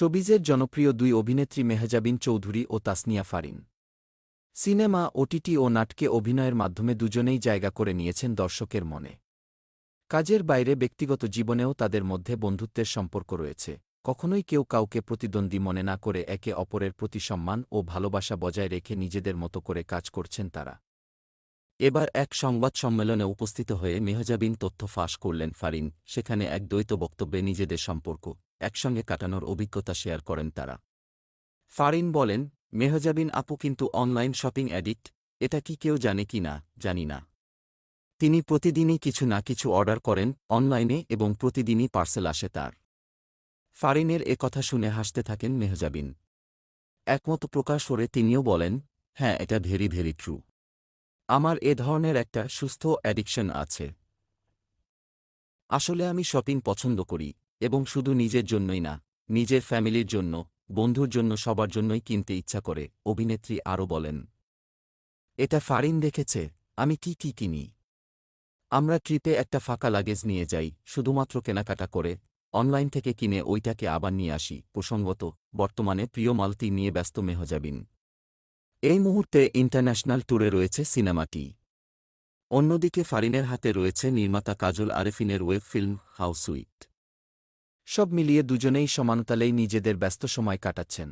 শোবিজের জনপ্রিয় দুই অভিনেত্রী মেহজাবিন চৌধুরী ও তাসনিয়া ফারিন। সিনেমা, ওটিটি ও নাটকে অভিনয়ের মাধ্যমে দুজনেই জায়গা করে নিয়েছেন দর্শকের মনে। কাজের বাইরে ব্যক্তিগত জীবনেও তাদের মধ্যে বন্ধুত্বের সম্পর্ক রয়েছে। কখনোই কেউ কাউকে প্রতিদ্বন্দ্বী মনে না করে একে অপরের প্রতি সম্মান ও ভালোবাসা বজায় রেখে নিজেদের মতো করে কাজ করছেন তারা। এবার এক সংবাদ সম্মেলনে উপস্থিত হয়ে মেহজাবিন তথ্য ফাঁস করলেন ফারিন, সেখানে এক দ্বৈত বক্তব্যে নিজেদের সম্পর্ক। একসঙ্গে কাটানোর অভিজ্ঞতা শেয়ার করেন তারা। ফারিন বলেন, মেহজাবিন আপু কিন্তু অনলাইন শপিং অ্যাডিক্ট, এটা কি কেউ জানে কি না, জানি না। তিনি প্রতিদিনই কিছু না কিছু অর্ডার করেন অনলাইনে এবং প্রতিদিনই পার্সেল আসে তার। ফারিনের এ কথা শুনে হাসতে থাকেন মেহজাবিন। একমত প্রকাশ করে তিনিও বলেন হ্যাঁ এটা ভেরি ভেরি ট্রু। আমার এ ধরনের একটা সুস্থ অ্যাডিকশন আছে। আসলে আমি শপিং পছন্দ করি। এবং শুধু নিজের জন্যই না, নিজের ফ্যামিলির জন্য, বন্ধুর জন্য, সবার জন্যই কিনতে ইচ্ছা করে, অভিনেত্রী আরও বলেন। এটা ফারিন দেখেছে, আমি কি কি কিনি? আমরা ট্রিপে একটা ফাঁকা লাগেজ নিয়ে যাই, শুধুমাত্র কেনাকাটা করে, অনলাইন থেকে কিনে ওইটাকে আবার নিয়ে আসি, প্রসঙ্গত, বর্তমানে প্রিয় মালতি নিয়ে ব্যস্ত মেহজাবিন। এই মুহূর্তে ইন্টারন্যাশনাল ট্যুরে রয়েছে সিনেমাটি। অন্যদিকে ফারিনের হাতে রয়েছে নির্মাতা কাজল আরেফিনের ওয়েব ফিল্ম হাউসুইট সব মিলিয়ে দুজনেই সমানতালেই নিজেদের ব্যস্ত সময় কাটাচ্ছেন।